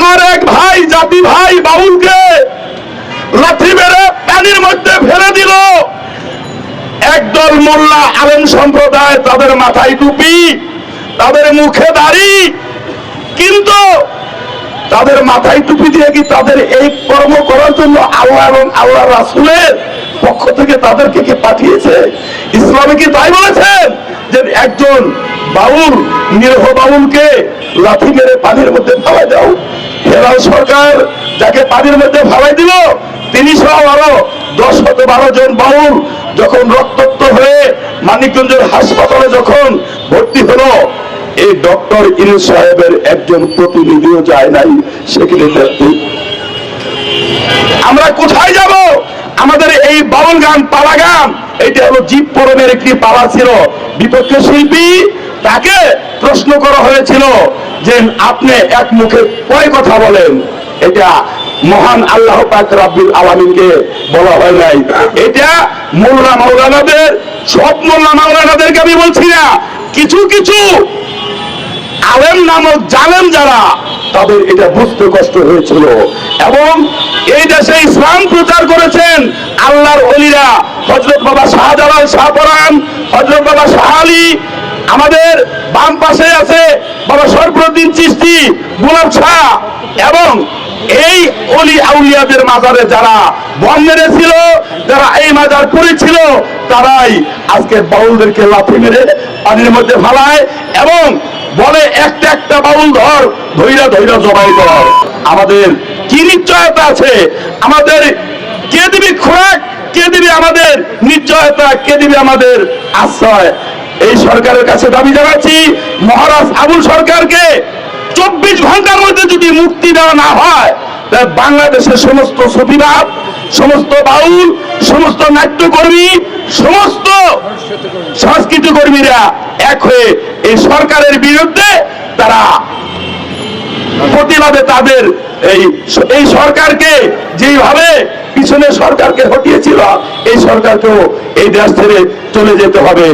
আমার এক ভাই, জাতি ভাই, বাউলকে লাথি মেরে পানির মধ্যে ফেলে দিল। একদল মোল্লা আলেম সম্প্রদায় তাদের মাথায় টুপি, তাদের মুখে দাড়ি, কিন্তু তাদের মাথায় টুপি দিয়ে কি তাদের এই কর্ম করার জন্য আল্লাহ এবং আল্লাহ রাসুলের পক্ষ থেকে তাদেরকে কি পাঠিয়েছে? ইসলামে কি তাই বলেছেন? যে একজন বাউল, নিরহ বাউলকে লাথি মেরে পানির মধ্যে ফালাই দাও। হেরাল সরকার যাকে পানির মধ্যে ফালাই দিল, তিনি সহ আরও দশ হতে বারো জন বাউল যখন রক্তাক্ত হয়ে মানিকগঞ্জের হাসপাতালে যখন ভর্তি হলো, এই ডক্টর ইনুস সাহেবের একজন প্রতিনিধিও যায় নাই সেখানে দেখতে। আমরা কোথায় যাব? আমাদের এই বাউল গান, পালা গান, এটা হলো জীব পরমের একটি পালা ছিল। বিপক্ষ শিল্পী তাকে প্রশ্ন করা হয়েছিল যে আপনি এক মুখে কয় কথা বলেন? এটা মহান আল্লাহ পাক রাব্বুল আলামিনকে বলা হয় নাই। এটা মোল্লা মাওলানাদের, সব মোল্লা মাওলানাদেরকে আমি বলছি না। কিছু কিছু আলেম নামক জালেম যারা, তাদের এটা বুঝতে কষ্ট হয়েছিল। এবং এই দেশে ইসলাম প্রচার করেছেন আল্লাহর অলিরা হজরত বাবা শাহজালাল শাহপরান হজরত বাবা শাহ আলী আমাদের বাম পাশে আছে বাবা সরফরুদ্দিন চিস্তি গোলাপ শাহ এবং এই অলি আউলিয়াদের মাজারে যারা বম মেরেছিল, যারা এই মাজার করেছিল, তারাই আজকে বাউলদেরকে লাথি মেরে পানির মধ্যে ফালায় এবং বলে, একটা একটা বাউল ধর, ধৈরা ধৈরা জবাই কর। আমাদের কি নিশ্চয়তা আছে? আমাদের কে দিবি খোরাক, কে দিবি আমাদের নিশ্চয়তা, কে দিবি আমাদের আশ্রয়? এই সরকারের কাছে দাবি জানাচ্ছি, মহারাজ আবুল সরকারকে চব্বিশ ঘণ্টার মধ্যে যদি মুক্তি দেওয়া না হয়, তাহলে বাংলাদেশের সমস্ত সতীবাদ সমস্ত বাউল, সমস্ত নাট্যকর্মী, সমস্ত সংস্কৃতি কর্মীরা এক হয়ে এই সরকারের বিরুদ্ধে তারা প্রতিবাদে তাদের এই এই সরকারকে যেভাবে পিছনে সরকারকে হটিয়েছিল, এই সরকারকেও এই দেশ ছেড়ে চলে যেতে হবে।